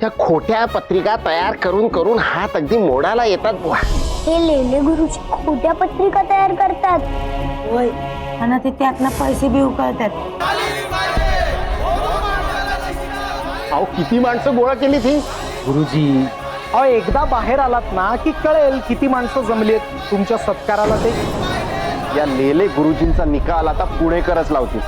ह्या खोट्या पत्रिका तयार करून करून हात अगदी मोडाला येतात बुवा. हे लेले गुरुजी खोट्या पत्रिका तयार करतात. होय. आणि ते त्यातनं पैसे बी उकळतात. अहो किती माणसं गोळा केली ती गुरुजी अहो एकदा बाहेर आलात ना की कळेल किती माणसं जमलीत तुमच्या सत्काराला ते. या लेले गुरुजींचा निकाल आता पुणेकरच लावतील.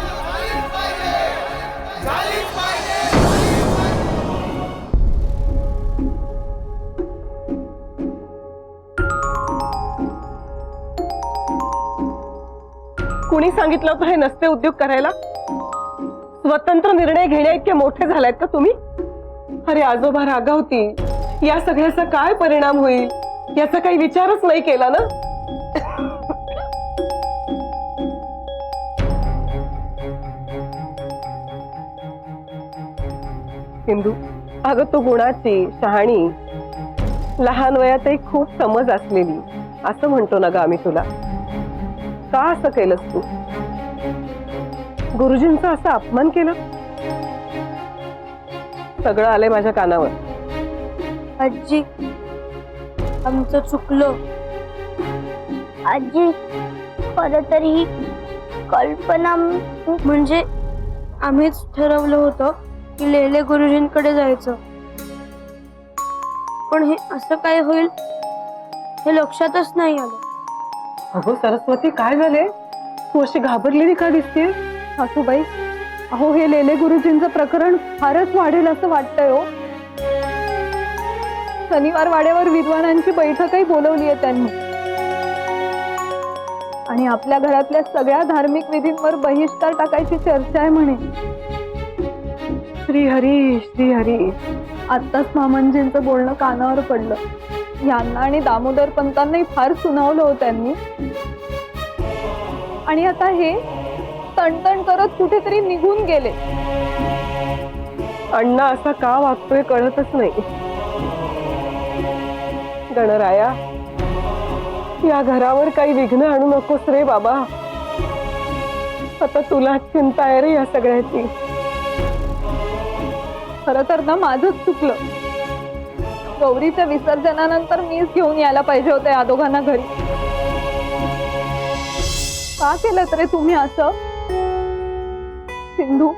कुणी सांगितलं होतं हे नसते उद्योग करायला? स्वतंत्र निर्णय घेण्या इतके मोठे झालायत का तुम्ही? अरे आजोबा रागावतील. या सगळ्याचा काय परिणाम होईल? याचा काही विचारच नाही केला ना? हिंदू अगं तू गुणाची शहाणी. लहान वयातही खूप समज असलेली. असं म्हणतो ना ग आम्ही तुला. का असं केलंस तू. गुरुजींचा असं अपमान केलं? सगळं आलंय माझ्या कानावर. आजी आमचं चुकलं. आजी खर तर ही कल्पना म्हणजे आम्हीच ठरवलं होतं की लेले गुरुजींकडे जायचं. पण हे असं काय होईल? हे लक्षातच नाही आलं. अगो सरस्वती काय झाले तू अशी घाबरलेली का दिसते सासूबाई अहो हे लेले गुरुजींचं प्रकरण फारच वाढेल असं वाटतंय हो. शनिवार वाड्यावर विद्वानांची बैठकही बोलवली आहे त्यांनी. आणि आपल्या घरातल्या सगळ्या धार्मिक विधींवर बहिष्कार टाकायची चर्चा आहे म्हणे. श्री हरी श्री हरी आत्ताच मामांजींचं बोलणं कानावर पडलं. यांना आणि दामोदर पंतांनाही फार सुनावलं हो त्यांनी. आणि आता हे तणतण करत कुठेतरी निघून गेले. अण्णा असा का वागतोय कळतच नाही. गणराया या घरावर काही विघ्न आणू नकोस रे बाबा. आता तुला चिंता आहे रे या सगळ्याची. खर तर ना माझच चुकलं. गौरीच्या विसर्जनानंतर मीच घेऊन यायला पाहिजे होते या दोघांना घरी. का केलं रे तुम्ही असं? सिंधू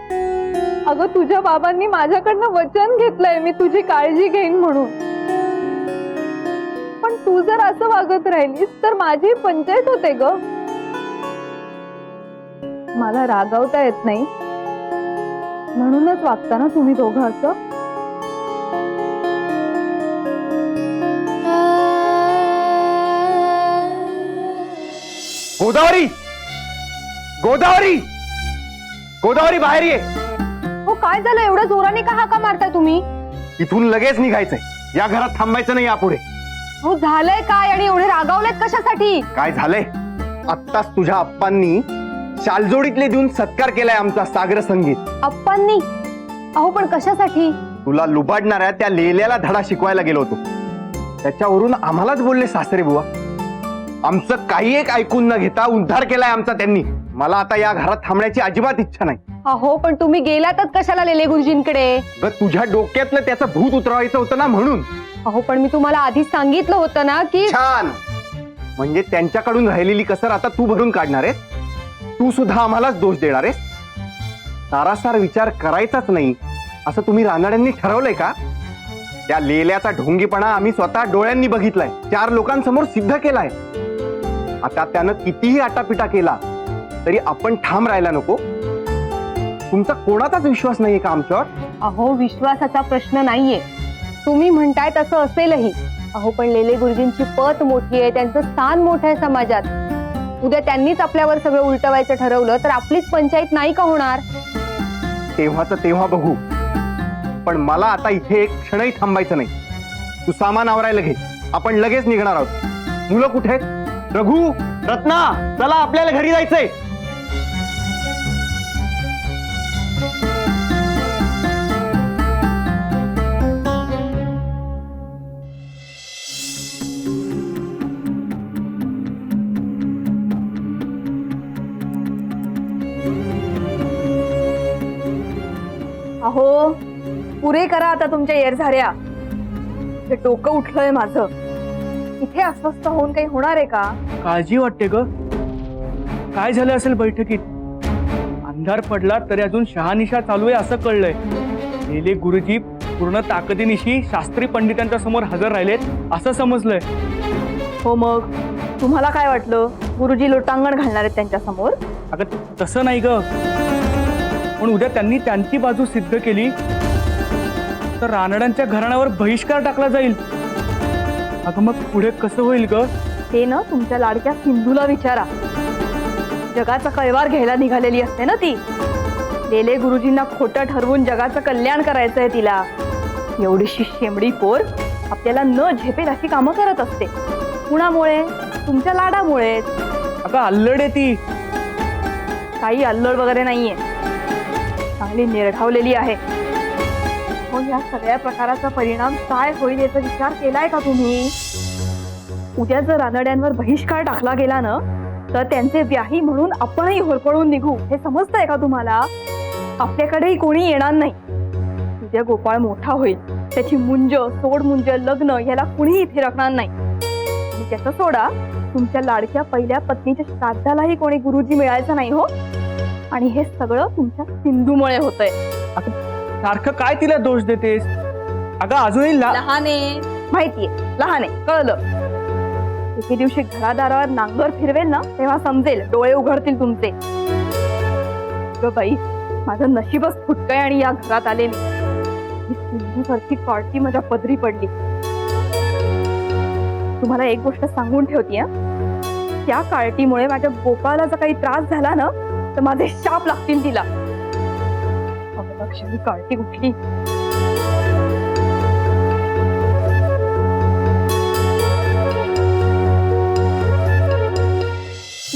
अगं तुझ्या बाबांनी माझ्याकडनं वचन घेतलंय मी तुझी काळजी घेईन म्हणून. पण तू जर असं वागत राहिलीस तर माझी पंचायत होते ग. मला रागवता येत नाही. म्हणूनच वागता ना तुम्ही दोघं असं गोदावरी! गोदावरी! गोदावरी बाहेर ये! हो काय झालं? एवढं जोराने का हाका मारताय तुम्ही? इथून लगेच निघायचंय. या घरात थांबायचं नाही यापुढे. हो झालंय काय? आणि एवढे रागावलेत कशासाठी? काय झालंय? आत्ताच तुझ्या आप्पांनी शालजोडीतले देऊन सत्कार केलाय आमचा सागर संगीत. अप्पांनी अहो पण कशासाठी? तुला लुबाडणाऱ्या त्या लेल्याला धडा शिकवायला गेलो होतो. त्याच्यावरून आम्हालाच बोलले सासरे बुवा. आमचं काही एक ऐकून न घेता उद्धार केलाय आमचा त्यांनी. मला आता या घरात थांबण्याची अजिबात इच्छा नाही. अहो पण तुम्ही गेलातच कशाला लेले गुरुजींकडे? ग तुझ्या डोक्यातलं त्याचं भूत उतरवायचं होतं ना म्हणून. अहो पण मी तुम्हाला आधीच सांगितलं होतं ना की छान! म्हणजे त्यांच्याकडून राहिलेली कसर आता तू भरून काढणार आहेस? तू सुद्धा आम्हालाच दोष देणार आहेस? सारासार विचार करायचाच नाही. असं तुम्ही रानड्यांनी ठरवलंय का? त्या लेल्याचा ढोंगीपणा आम्ही स्वतः डोळ्यांनी बघितलाय. चार लोकांसमोर सिद्ध केलाय. आता त्यानं कितीही आटापिटा केला तरी आपण ठाम राहायला नको. तुमचा कोणाचाच विश्वास नाहीये का आमच्यावर? अहो विश्वासाचा प्रश्न नाहीये. तुम्ही म्हणताय तसं असेलही. अहो पण लेले गुरुजींची पत मोठी आहे त्यांचं स्थान मोठं आहे समाजात. उद्या त्यांनीच आपल्यावर सगळं उलटवायचं ठरवलं तर आपलीच पंचायत नाही का होणार? तेव्हाच तेव्हा बघू. पण मला आता इथे एक क्षणही थांबायचं नाही. तू सामान आवरायला घे. आपण लगेच निघणार आहोत. मुलं कुठे आहेत? रघु रत्ना चला आपल्याला घरी जायचंय. अहो पुरे करा आता तुमच्या येरझाऱ्या. हे डोकं उठलंय माझं. इथे अस्वस्थ होऊन काही होणार आहे का? काळजी वाटते ग. काय झालं असेल बैठकीत? अंधार पडला तरी अजून शहानिशा चालू आहे असं कळलंय. गेले गुरुजी पूर्ण ताकदीनिशी शास्त्री पंडितांच्या समोर हजर राहिलेत असं समजलंय. हो मग? तुम्हाला काय वाटलं? गुरुजी लोटांगण घालणार आहेत त्यांच्यासमोर? अगं तसं नाही ग. पण उद्या त्यांनी त्यांची बाजू सिद्ध केली. तर रानड्यांच्या घराण्यावर बहिष्कार टाकला जाईल. अगं मग पुढे कसं होईल ग? ते ना तुमच्या लाडक्या सिंधूला विचारा. जगाचा कैवार घ्यायला निघालेली असते ना ती. लेले गुरुजींना खोटं ठरवून जगाचं कल्याण करायचंय तिला. एवढीशी शेंबडी पोर आपल्याला न झेपेल अशी कामं करत असते. कुणामुळे? तुमच्या लाडामुळे. अगं अल्लड आहे ती. काही अल्लड वगैरे नाहीये. चांगली निर्ढावलेली आहे. मग सगळ्या प्रकाराचा परिणाम काय होईल याचा विचार केलाय का तुम्ही? उद्या जर रानड्यांवर बहिष्कार टाकला गेला ना तर त्यांचे व्याही म्हणून आपणही होरपळून निघू. हे समजतंय का तुम्हाला? आपल्याकडेही कोणी येणार नाही. उद्या गोपाळ मोठा होईल. त्याची मुंज सोड मुंज लग्न याला कुणीही इथे रखणार नाही. आणि त्याचं सोडा तुमच्या लाडक्या पहिल्या पत्नीच्या श्राद्धालाही कोणी गुरुजी मिळायचं नाही हो. आणि हे सगळं तुमच्या सिंधूमुळे होतंय. सारखं काय तिला दोष देतेस? अगं अजूनही ला लहान. आहे माहितीये लहान आहे कळलं. एके दिवशी घरादारावर नांगर फिरवेल ना तेव्हा समजेल डोळे उघडतील तुमचे. ग बाई माझं नशीबच फुटकय आणि या घरात आलेली. ही सिंधूसारखी कार्टी माझ्या पदरी पडली. तुम्हाला एक गोष्ट सांगून ठेवते त्या कार्टीमुळे माझ्या गोपाला जर काही त्रास झाला ना तर माझे शाप लागतील तिला. 역시 물가 알기고 피리.